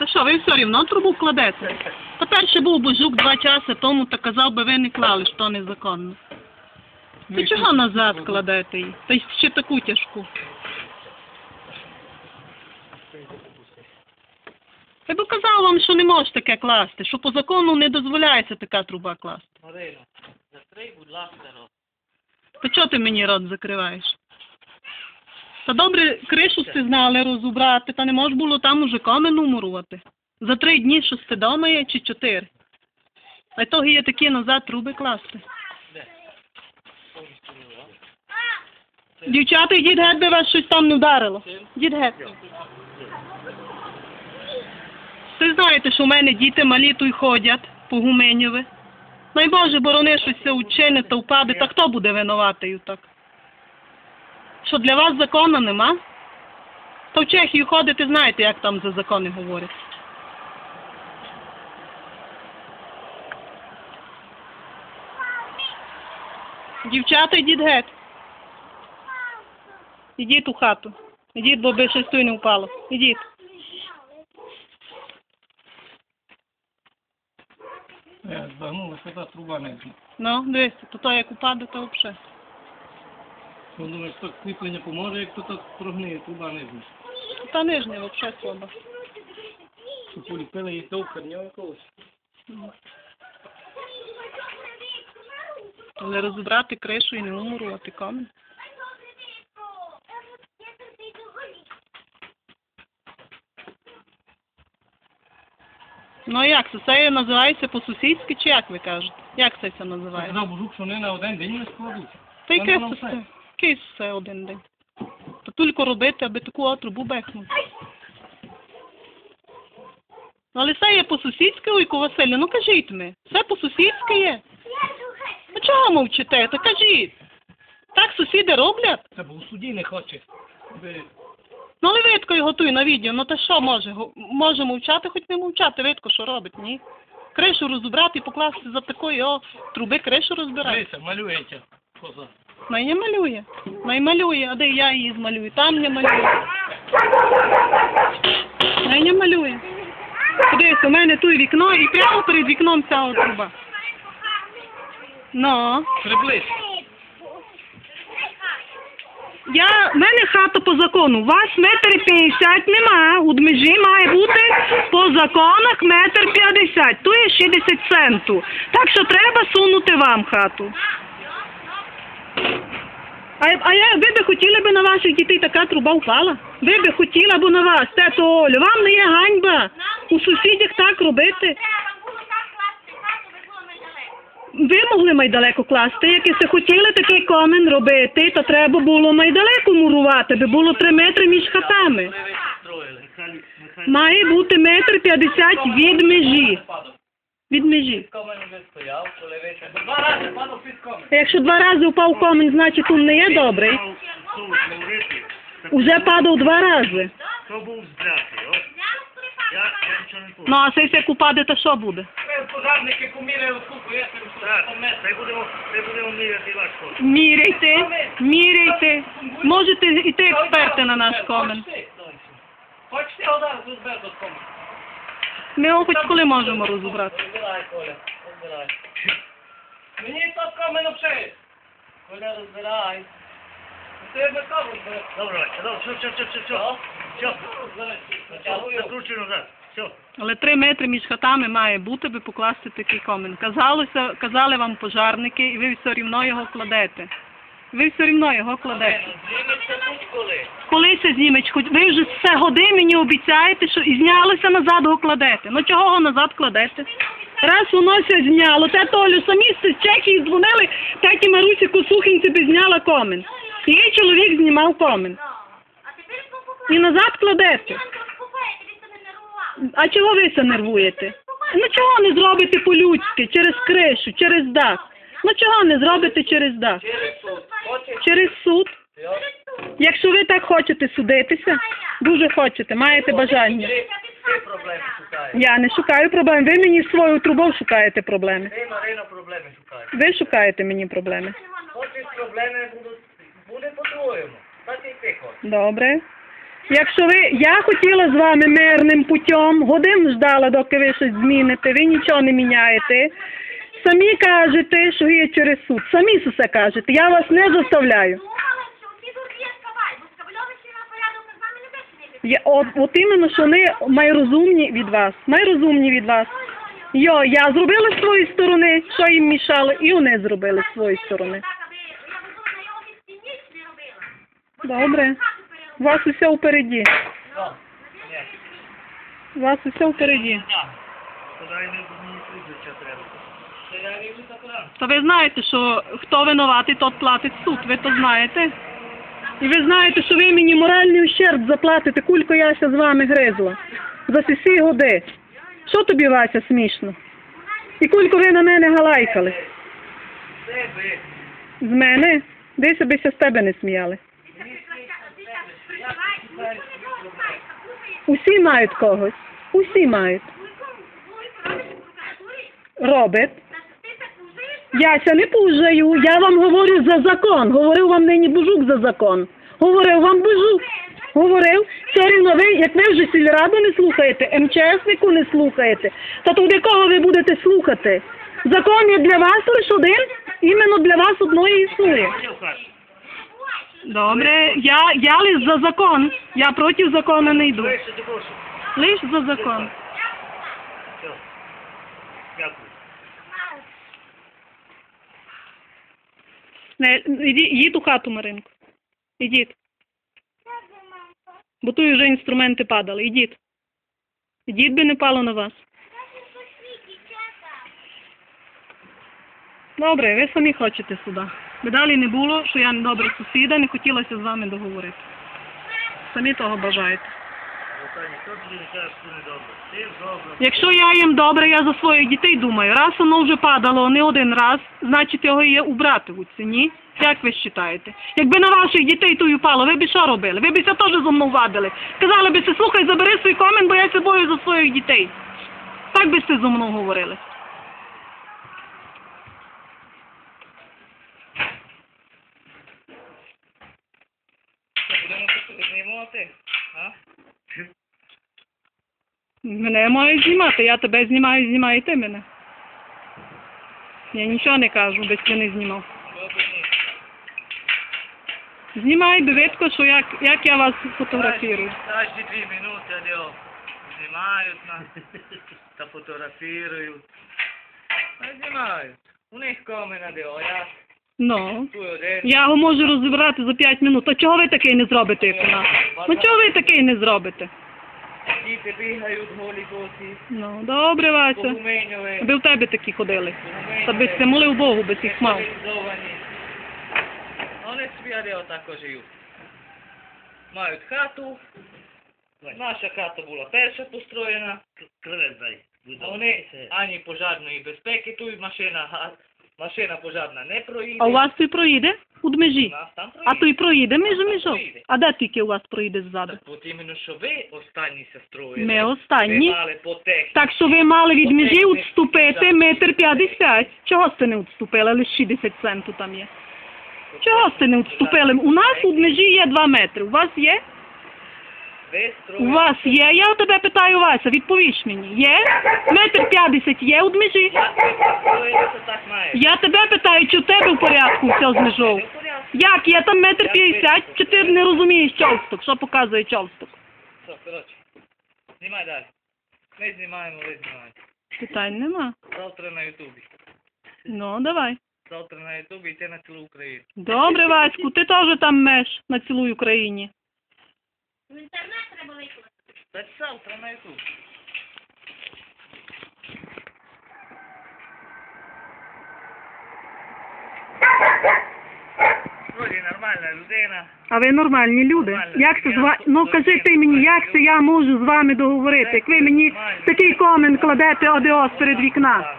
Та що, ви все рівно трубу кладете? Та перше був божук два часи тому, та казав би ви не клали, що незаконно. Ти чого назад кладете її? Та й ще таку тяжку. Я б казав вам, що не можеш таке класти, що по закону не дозволяється така труба класти. Марино, закрий, будь ласка, рот. Та чого ти мені рот закриваєш? Та добре, кришу знали розібрати, та не можеш було там уже коми numurувати. За три дні, що сте дома є, чи чотири. А й того є такі назад труби класти. Дівчата, йдіть геть, би вас щось там не вдарило. Йдіть геть. Ви знаєте, що в мене діти малі тут ходять по Гуменєві. Най Боже, борони щось це учине та впаде, та хто буде винуватий так? Що для вас закону нема? Та в Чехію ходите, знаєте, як там за закони говорять. Дівчата, йдіть геть. Ідіть у хату. Ідіть, бо би щось не впало. Ідіть. Я збагнула, що та труба не. Ну, дивіться, то то як упаде, то взагалі. Ну, думаю, що кріплення поможе, як то так прогниє, труба зна. Та нижня взагалі слаба. Що поліпили її до корня якогось. Але розібрати кришу і не умурувати камінь. Ну а як це? Це називається по-сусідськи чи як ви кажете? Як це це Я називається? казав божук, що вони на один день не складуться. Та Вони яке на все. Все? Це один день? Та тільки робити, аби таку трубу бехнути. Ну, Але все є по-сусідськи, Ойко Василю, ну кажіть ми. Все по-сусідськи є. Ну чого мовчите? Та кажіть. Так сусіди роблять? Це бо у суді не хоче. Ну, але Витко його готує на відео, ну та що може? Го- Може мовчати, хоч не мовчати, Витко що робить, ні? Кришу розібрати і покласти за такої о, труби кришу розбирати. Малюється коза. Не малює. Най малює, а де я її змалюю? Там не малює. Най не малює. Подивись, у мене тут вікно і прямо перед вікном ця от труба. Ну. Приблизь. Я, в мене хата по закону. У вас метр п'ятдесят нема. У межі має бути по законах метр п'ятдесят. Тут є 60 центів. Так що треба сунути вам хату. А, а я, ви би хотіли би на ваших дітей така труба впала? Ви би хотіли або на вас, тето Олю, вам не є ганьба у сусідях так робити. Ви могли майдалеко класти, якщо хотіли такий комен робити, то треба було майдалеко мурувати, би було три метри між хатами. Має бути метр п'ятдесят від межі. Від межі. Комен вже стояв, коли ви... Два рази падав під комен. А Якщо два рази впав комен, значить він не є добрий. Уже падав два рази. То був здрятий, от. Я, я нічого не помню. Ну а це як упаде, то що буде? Пожарники поміряли скільки, я Так, це будемо, це будемо міряти ваш код. Міряйте, міряйте. Можете йти експерти на наш комен. Хочете розбер до кома. Ми його хоч коли можемо розібрати. Розбирай, Коля, розбирай. Мені то комен обшиє. Коля, розбирай. Ти. Добре, добре, все, все, все, все, все. Все, закручуй назад. Все. Але три метри між хатами має бути, би покласти такий комен. Казалося, казали вам пожарники, і ви все рівно його кладете. Ви все рівно його кладете. Тут коли. Це зніметь? Ви вже все годи мені обіцяєте, що і знялося назад його кладете. Ну чого його назад кладете? Раз воно ся зняло, те Толю самі з Чехії дзвонили, так і Марусі Косухінці би зняла комен. Її чоловік знімав комен. І назад кладете. А чого ви це нервуєте? Ну чого не зробите по-людськи, через кришу, через дах? Ну чого не зробите через дах? Через суд. Хочеш? Через суд. Якщо ви так хочете судитися, дуже хочете, маєте бажання. Ти ти проблеми шукаєш. Я не шукаю проблем. Ви мені свою трубою шукаєте проблеми. Ти, Марина, проблеми шукаєш. Ви шукаєте мені проблеми. Хочеш проблеми будуть, буде по-твоєму. Так і ти хочеш. Добре. Якщо ви, я хотіла з вами мирним путем, годин ждала, доки ви щось зміните, ви нічого не міняєте. Самі кажете, що є через суд. Самі все кажете. Я вас не заставляю. Я, от, от іменно, що вони майрозумні від вас. Майрозумні від вас. Йо, я зробила з сторони, що їм мішало, і вони зробили з сторони. Добре. У вас усе впереді. У вас усе впереді. Туди не треба. Та ви знаєте, що хто винуватий, тот платить суд, ви то знаєте. І ви знаєте, що ви мені моральний ущерб заплатите, кулько я ся з вами гризла. За ці всі годи. Що тобі, Вася, смішно? І кулько ви на мене галайкали. З мене? Десь бися з тебе не сміяли. Усі мають когось. Усі мають. Робить. Яся, не пужаю. Я вам говорю за закон. Говорив вам нині Бужук за закон. Говорив вам Бужук. Говорив. Все рівно ви, як ви вже сільраду не слухаєте, МЧСнику не слухаєте, та туди кого ви будете слухати? Закон є для вас лише один, іменно для вас одної існує. Добре, я, я лиш за закон. Я проти закону не йду. Вище до прошу. Лиш за закон. Все. Дякую. Не, їдь у хату, Маринко. Ідіть. Бо тут вже інструменти падали. Ідіть. Ідіть би не пало на вас. Добре, ви самі хочете сюди. Би далі не було, що я недобра сусіда, не хотілося з вами договорити. Самі того бажаєте. Останні, хто тобі каже, що не добре? Ти добре. Якщо я їм добре, я за своїх дітей думаю. Раз воно вже падало не один раз, значить його є убрати у ціні. Як ви вважаєте? Якби на ваших дітей то й упало, ви б що робили? Ви б це теж зо мною вадили. Казали б, слухай, забери свій комен, бо я ся бою за своїх дітей. Так би сте зо мною говорили. Будемо знімати? А? Мене мають знімати, я тебе знімаю, знімай і ти мене. Я нічого не кажу, без ти не знімав. Знімай, би що як, як я вас фотографірую. Кожні дві минути, де знімають нас та фотографірують. Знімають. У них комена, де о, я Ну. Я його можу розібрати за 5 минут. А чого ви такий не зробите, як у нас? Ну чого ви такий не зробите? Діти бігають голі босі, Ну, добре, Вася. погуменювали. Аби в тебе такі ходили. Та би ти молив Богу, би їх мав. Вони собі але отако живуть. Мають хату. Наша хата була перша построєна. Кривець дай. А вони ані пожарної безпеки, тут машина, га- машина пожарна не проїде. А у вас той проїде? У У дмежі. нас там А той проїде між проїде. А де тільки у вас проїде ззаду? Так от іменно, що ви останні ся строїли. Ми Ви мали по техніці. Так що ви мали від межі відступити метр п'ятдесят. Чого сте не відступили? Лише 60 центів там є. Чого сте не відступили? У нас у межі є 2 метри. У вас є? У вас є? Я у тебе питаю, Вася, відповіш мені. Є? Метр п'ятдесят є у межі? Я тебе питаю, чи в тебе в порядку все з межов? Як? Я там метр п'ятдесят, чи ти не розумієш човсток? Що показує човсток? Все, коротше. Знімай далі. Ми знімаємо, ви знімаєте. Питань нема. Завтра на Ютубі. Ну, давай. Завтра на Ютубі йти на цілу Україну. Добре, Ваську, ти теж там меш на цілій Україні. В інтернет треба викласти. Так завтра на Ютуб. Вроді нормальна людина. А ви нормальні люди. Нормально. Як це з ва... тут Ну зовсім кажи ти мені, як це я можу з вами договорити? Як ви мені Нормально. такий комент кладете одіос перед вікна? Так,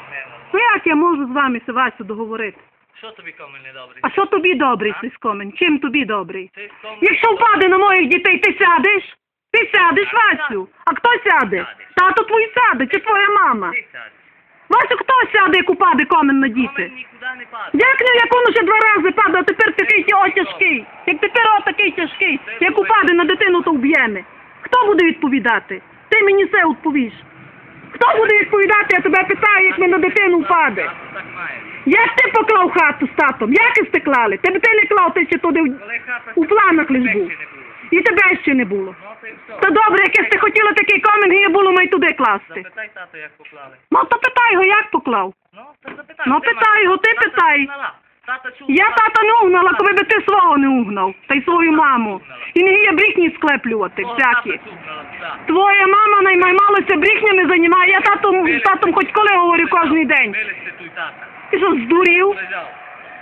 Ну як я можу з вами це Васю договорити? Що тобі комент не добрий? А що тобі добрий цей комент? Чим тобі добрий? Ти з Якщо впаде на моїх дітей, ти сядеш? Ти сядеш, Васю? А хто сяде? Тато твій сяде чи твоя мама? Ти сядь. Вас хто сяде, як упаде комен на діти? Комен нікуди не падає. Як не, як воно ще два рази падає, а тепер такий ті- о тяжкий. Як тепер о такий тяжкий. Як упаде на дитину, то вб'єме. Хто буде відповідати? Ти мені це відповіш. Хто буде відповідати, я тебе питаю, як ми на дитину впаде. Так має. Як ти поклав хату з татом? Як і клали? Тебе ти не клав, ти ще туди в- у планах лиш був. І тебе ще не було. Ну. Та добре, якесь ти хотіла такий камінь, і було ми й туди класти. Запитай тато, як поклали. Ну то питай його, як поклав. Ну, то запитай. Ну, питай його, ти Тата питай. знала. Тата чув. Я тата не угнала, коли би ти свого не угнав, та й свою маму. І не є брехні склеплювати всякі. Твоя мама наймаймалася брехнями займає, я татом, татом хоч коли говорю кожен день. Ти що, здурів?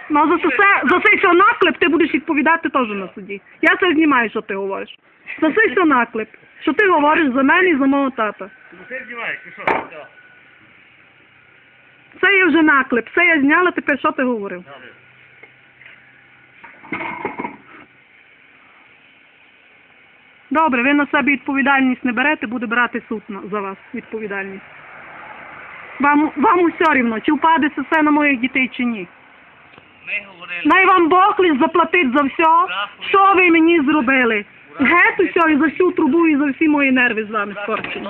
Ну за це, за цей що наклеп ти будеш відповідати теж на суді. Я це знімаю, що ти говориш. За цей що наклеп. Що ти говориш за мене і за мого тата. Ну ти знімаєш, ти що? Це є вже наклеп. Це я зняла, тепер що ти говорив? Добре. Ви на себе відповідальність не берете, буде брати суд за вас відповідальність. Вам, вам усе рівно, чи впаде це все на моїх дітей чи ні. Ми говорили. Най вам Бог лиш заплатить за все, що ви мені зробили. Геть усе і за всю трубу і за всі мої нерви з вами спорчені.